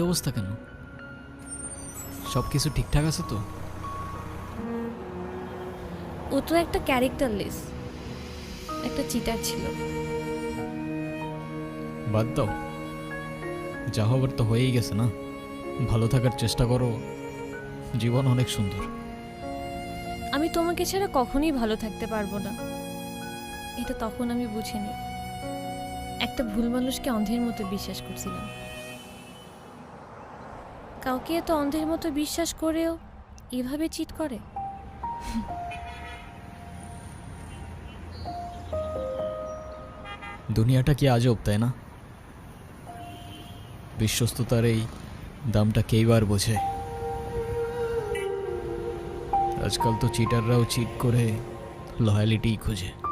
অবস্থা কেন? সব কিছু ঠিকঠাক আছে তো? ও তো একটা ক্যারেক্টারলেস। একটা চিটার ছিল। বাদ দাও। যা হবার তো হয়েই গেছে না? ভালো থাকার চেষ্টা করো। জীবন অনেক সুন্দর। আমি তোমাকে ছাড়া কখনোই ভালো থাকতে পারব না। এটা তখন আমি বুঝিনি। একটা ভুল মানুষকে অন্ধের মতো বিশ্বাস করছিলাম। কাউকে এত অন্ধের মতো বিশ্বাস করেও এভাবে চিট করে? দুনিয়াটা কি আজব, তাই না? বিশ্বস্ততার এই দামটা কেইবার বোঝে। আজকাল তো চিটাররাও চিট করে লয়ালিটিই খোঁজে।